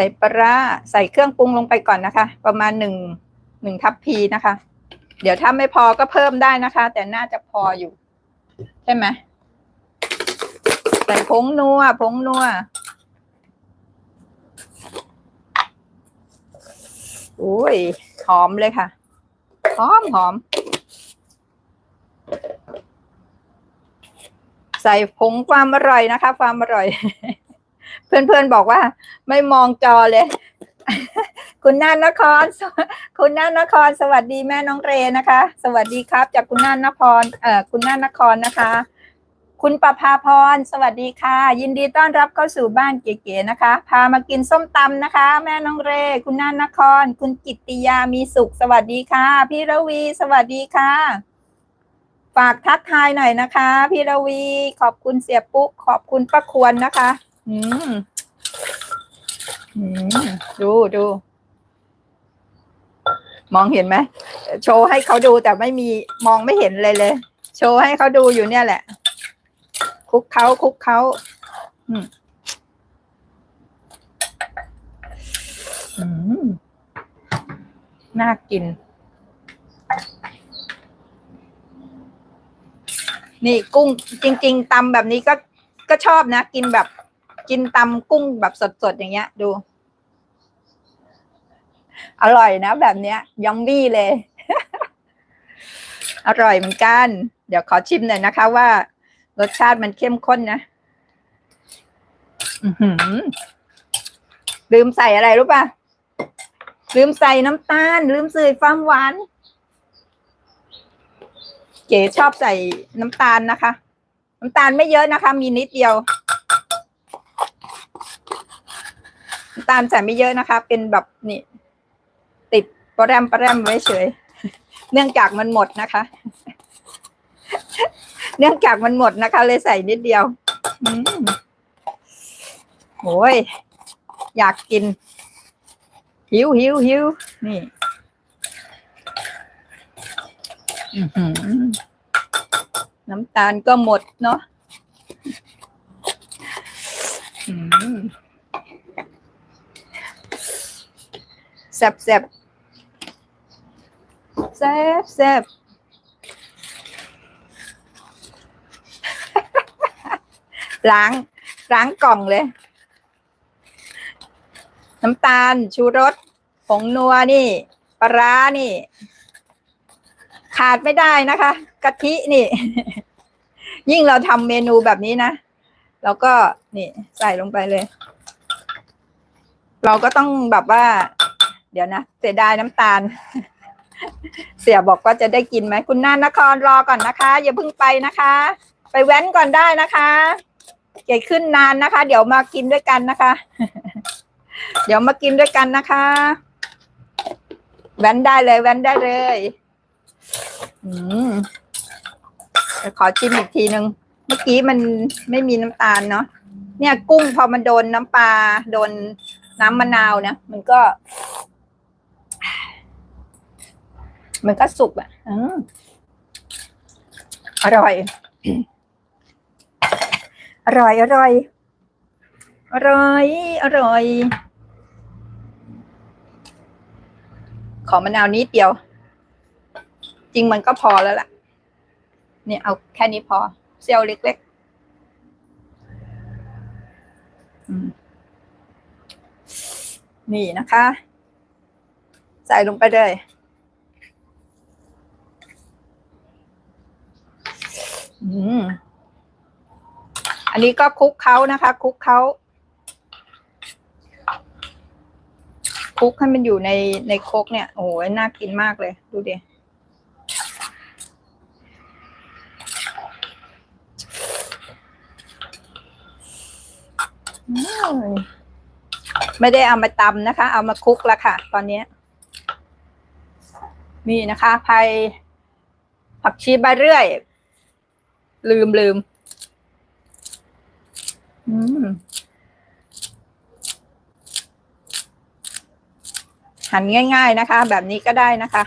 ส่ปลาใส่เครื่องปรุงลงไปก่อนนะคะ ประมาณหนึ่งหนึ่งทัพพีนะคะ เดี๋ยวถ้าไม่พอก็เพิ่มได้นะคะ แต่น่าจะพออยู่ ใช่ไหมใส่ผงนัวผงนัวโอ้ยหอมเลยค่ะหอมหอม ใส่ผงความอร่อยนะคะ ความอร่อย เพื่อนๆบอกว่า ไม่มองจอเลย คุณน่านนคร คุณน่านนคร สวัสดีแม่น้องเรนะคะ สวัสดีครับ จากคุณน่านนครเอ่อคุณน่านนครนะคะ คุณประภาพรสวัสดีค่ะ ยินดีต้อนรับเข้าสู่บ้านเก๋ๆนะคะ พามากินส้มตำนะคะ แม่น้องเร คุณน่านคร คุณกิตติยามีสุข สวัสดีค่ะ พี่ระวี สวัสดีค่ะฝากทักทายหน่อยนะคะ พี่ระวี ขอบคุณเสียปุ๊กขอบคุณป้าควรนะคะ อืมอืมดูดูมองเห็นไหมโชว์ให้เขาดูแต่ไม่มีมองไม่เห็นเลยเลย โชว์ให้เขาดูอยู่เนี่ยแหละ คุกเขาคุกเขาอืมอืมน่ากิน นี่กุ้งจริง ๆตำแบบนี้ก็ก็ชอบนะ กินแบบ กินตำกุ้งแบบสดๆอย่างเงี้ย ดู อร่อยนะ แบบเนี้ยยอมบี้เลย อร่อยเหมือนกัน เดี๋ยวขอชิมหน่อยนะคะว่า รสชาติมันเข้มข้นนะลืมใส่อะไรรู้ป่ะ ลืมใส่น้ำตาล ลืมใส่ความหวาน เก๋ชอบใส่น้ำตาลนะคะ น้ำตาลไม่เยอะนะคะ มีนิดเดียว น้ำ ตาลใส่ไม่เยอะนะคะ เป็นแบบนี่ติดปรแรมปรแรมไว้เฉย เนื่องจากมันหมดนะคะ เนื่องจากมันหมดนะคะ เลยใส่นิดเดียวโอ้ยอยากกิน หิวหิวหิวนี่น้ำตาลก็หมดเนาะอืมแซ่บแซ่บแซ่บแซ่บล้างล้างกล่องเลย น้ำตาล ชูรสผงนัวนี่ ปลาร้านี่ ขาดไม่ได้นะคะกะทินี่ ยิ่งเราทำเมนูแบบนี้นะเราก็นี่ใส่ลงไปเลย เราก็ต้องแบบว่า เดี๋ยวนะเสียดายน้ำตาล เสียบอกว่าจะได้กินไหมคุณนานครรอก่อนนะคะ อย่าเพิ่งไปนะคะ ไปแว้นก่อนได้นะคะเก๋ขึ้นนานนะคะ เดี๋ยวมากินด้วยกันนะคะ เดี๋ยวมากินด้วยกันนะคะ แว้นได้เลย แว้นได้เลยอืมขอชิมอีกทีหนึ่งเมื่อกี้มันไม่มีน้ำตาลเนาะเนี่ยกุ้งพอมันโดนน้ำปลาโดนน้ำมะนาวนะมันก็ มันก็สุกอะอร่อย อร่อย อร่อย อร่อย อร่อย ขอมะนาวนิดเดียว จริงมันก็พอแล้วล่ะ เนี่ยเอาแค่นี้พอ เซียวเล็กๆ นี่นะคะ ใส่ลงไปเลย อืม อันนี้ก็คลุกเขานะคะคลุกเขาคลุกให้มันอยู่ในในโคกเนี่ย โอ้โหน่ากินมากเลย ดูดิไม่ได้เอามาตำนะคะ เอามาคลุกแล้วค่ะ ตอนนี้นี่นะคะไผ่ผักชีใบเรื่อย ลืมลืม อืมหั่นง่าย ๆนะคะ แบบนี้ก็ได้นะคะ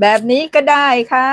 แบบนี้ก็ได้ค่ะ